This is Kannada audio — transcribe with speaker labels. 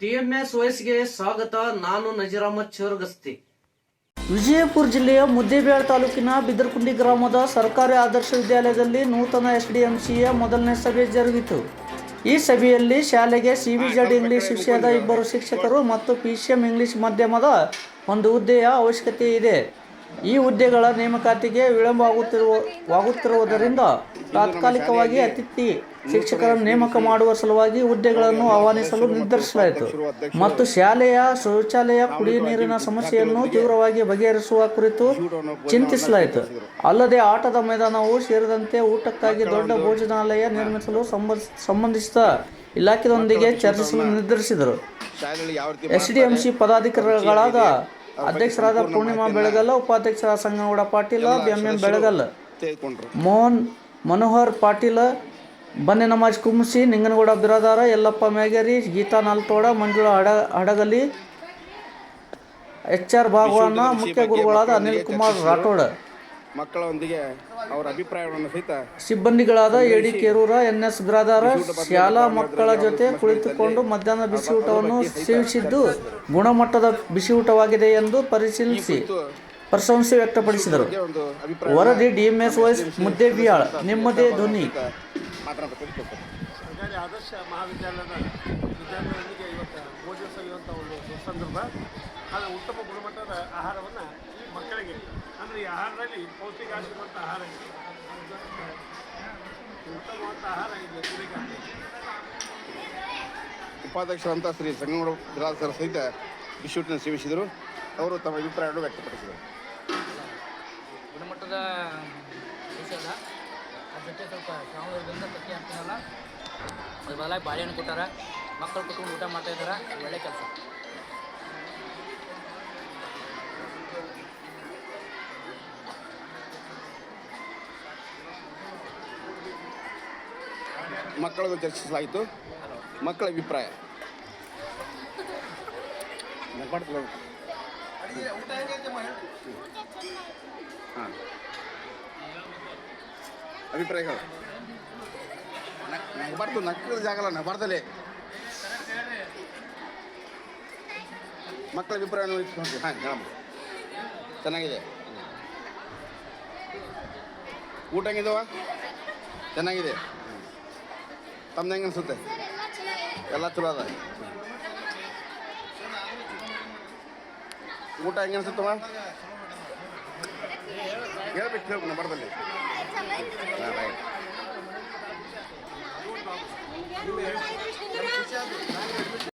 Speaker 1: ಡಿಎಂಎಸ್ ವಯಸ್ಸಿಗೆ ಸ್ವಾಗತ. ನಾನು ನಜೀರ್ ಅಹಮದ್ ಚೋರ್ಗಸ್ತಿ.
Speaker 2: ವಿಜಯಪುರ ಜಿಲ್ಲೆಯ ಮುದ್ದೇಬೇಳ ತಾಲೂಕಿನ ಬಿದರ್ಕುಂಡಿ ಗ್ರಾಮದ ಸರ್ಕಾರಿ ಆದರ್ಶ ವಿದ್ಯಾಲಯದಲ್ಲಿ ನೂತನ ಎಸ್ಡಿಎಂಸಿಯ ಮೊದಲನೇ ಸಭೆ ಜರುಗಿತು. ಈ ಸಭೆಯಲ್ಲಿ ಶಾಲೆಗೆ ಸಿಬಿಜೆಡ್ ಇಂಗ್ಲಿಷ್ ವಿಷಯದ ಇಬ್ಬರು ಶಿಕ್ಷಕರು ಮತ್ತು ಪಿ ಸಿ ಎಂ ಇಂಗ್ಲಿಷ್ ಮಾಧ್ಯಮದ ಒಂದು ಹುದ್ದೆಯ ಅವಶ್ಯಕತೆ ಇದೆ. ಈ ಹುದ್ದೆಗಳ ನೇಮಕಾತಿಗೆ ವಿಳಂಬವಾಗುತ್ತಿರುವುದರಿಂದ ತಾತ್ಕಾಲಿಕವಾಗಿ ಅತಿಥಿ ಶಿಕ್ಷಕರನ್ನು ನೇಮಕ ಮಾಡುವ ಸಲುವಾಗಿ ಹುದ್ದೆಗಳನ್ನು ಆಹ್ವಾನಿಸಲು ನಿರ್ಧರಿಸಲಾಯಿತು. ಮತ್ತು ಶಾಲೆಯ ಶೌಚಾಲಯ ಕುಡಿಯುವ ನೀರಿನ ಸಮಸ್ಯೆಯನ್ನು ತೀವ್ರವಾಗಿ ಬಗೆಹರಿಸುವ ಕುರಿತು ಚಿಂತಿಸಲಾಯಿತು. ಅಲ್ಲದೆ ಆಟದ ಮೈದಾನವು ಸೇರಿದಂತೆ ಊಟಕ್ಕಾಗಿ ದೊಡ್ಡ ಭೋಜನಾಲಯ ನಿರ್ಮಿಸಲು ಸಂಬಂಧ ಸಂಬಂಧಿಸಿದ ಇಲಾಖೆಯೊಂದಿಗೆ ಚರ್ಚಿಸಲು ನಿರ್ಧರಿಸಿದರು.
Speaker 3: ಎಸ್ ಡಿ ರೀತಿ
Speaker 2: ಸಿ ಪದಾಧಿಕಾರಿಗಳಾದ ಅಧ್ಯಕ್ಷರಾದ ಪೂರ್ಣಿಮಾ ಬೆಳಗಲ್ಲ ಉಪಾಧ್ಯಕ್ಷರಾದ ಸಂಗನಗೌಡ ಪಾಟೀಲ ಬಿಎಂಎಂ ಬೆಳಗಲ್ಲ.
Speaker 3: ತೆಗೆದುಕೊಂಡ್ರು.
Speaker 2: ಮೋಹನ್ ಮನೋಹರ್ ಪಾಟೀಲ ಬನ್ನಿ ನಮಾಜ್ ಕುಂಸಿ ನಿಂಗನಗೌಡ ಬಿರಾದಾರ ಯಲ್ಲಪ್ಪ ಮೇಗೇರಿ ಗೀತಾ ನಾಲ್ತೋಡ ಮಂಜುಳ ಹಡ ಹಡಗಲಿ ಎಚ್ ಆರ್ ಭಾಗವನ್ನ ಮುಖ್ಯ ಗುರುಗಳಾದ ಅನಿಲ್ ಕುಮಾರ್ ರಾಠೋಡ್.
Speaker 3: ಮಕ್ಕಳೊಂದಿಗೆ ಅವರ ಅಭಿಪ್ರಾಯಗಳನ್ನು ಸಹಿತ
Speaker 2: ಸಿಬ್ಬಂದಿಗಳಾದ ಎಡಿ ಕೇರೂರ ಎನ್ ಎಸ್ ಬಿರಾದಾರ ಶಾಲಾ ಮಕ್ಕಳ ಜೊತೆ ಕುಳಿತುಕೊಂಡು ಮಧ್ಯಾಹ್ನ ಬಿಸಿಯೂಟವನ್ನು ಸೇವಿಸಿದ್ದು ಗುಣಮಟ್ಟದ ಬಿಸಿಯೂಟವಾಗಿದೆ ಎಂದು ಪರಿಶೀಲಿಸಿ ಪ್ರಶಂಸೆ ವ್ಯಕ್ತಪಡಿಸಿದರು. ವರದಿ ಡಿಎಂಎಸ್ ವಾಯ್ಸ್ ಮುದ್ದೆ ಬಿಯಾಳ್ ನಿಮ್ಮದೇ ಧ್ವನಿ.
Speaker 4: ಸರ್ಕಾರಿ ಆದರ್ಶ ಮಹಾವಿದ್ಯಾಲಯದ ವಿದ್ಯಾರ್ಥಿಗಳಿಗೆ ಇವತ್ತು ಭೋಜನ ಸವಿಯುವಂಥ ಒಂದು ಸಂದರ್ಭ. ಆದರೆ ಉತ್ತಮ ಗುಣಮಟ್ಟದ ಆಹಾರವನ್ನು ಮಕ್ಕಳಿಗೆ. ಅಂದರೆ ಈ ಆಹಾರದಲ್ಲಿ ಪೌಷ್ಟಿಕಾಂಶವಂತ ಆಹಾರ ಇದೆ. ಉತ್ತಮವಾದ ಆಹಾರ ಇದೆ
Speaker 3: ಉಪಾಧ್ಯಕ್ಷರಂತ ಶ್ರೀ ಸಂಗಮಗೌಡ ಬಿರಾದ್ ಸಹಿತ ಬಿಶೂಟಿನ ಸೇವಿಸಿದರು. ಅವರು ತಮ್ಮ ಅಭಿಪ್ರಾಯವನ್ನು ವ್ಯಕ್ತಪಡಿಸಿದರು.
Speaker 5: ಗುಣಮಟ್ಟದ ವಿಷಯದ ಅದ್ರ ಜೊತೆ ಸ್ವಲ್ಪ ಶ್ರಾವಣದಿಂದ ಹಾಕ್ತಾರಲ್ಲ ಹಾಕ್ತೀನಲ್ಲ ಅದ್ರ ಬದಲಾಗಿ ಬಾಳೆಹಣ್ಣು ಕೊಟ್ಟಾರ. ಮಕ್ಕಳು ಕುಟುಂಬ ಊಟ ಮಾಡ್ತಾ ಇದ್ದಾರೆ. ಒಳ್ಳೆ ಕೆಲಸ.
Speaker 3: ಮಕ್ಕಳನ್ನು ಚರ್ಚಿಸಲಾಯಿತು. ಮಕ್ಕಳ ಅಭಿಪ್ರಾಯ. ಹಾಂ. ಅಭಿಪ್ರಾಯಗಳು ನಗ್ಬಾರ್ದು ನಕ್ಕದ ಜಾಗ ಅಲ್ಲ ನಗಬಾರ್ದಲ್ಲೇ ಮಕ್ಕಳ ಅಭಿಪ್ರಾಯ ನೋಡಿ ಹಾಂ ಹೇಳಮ್ಮ. ಚೆನ್ನಾಗಿದೆ. ಊಟ ಹೆಂಗಿದವ? ಚೆನ್ನಾಗಿದೆ. ತಮ್ದು ಹೆಂಗೆ ಅನ್ಸುತ್ತೆ? ಎಲ್ಲ ಚಲೋ ಅದ? ಊಟ ಹೆಂಗೆ ಅನ್ಸುತ್ತವ ಹೇಳ್ಬೇಕು ಹೇಳ್ಬೇಕು ನಂಬರ್ದಲ್ಲಿ ರೈಟ್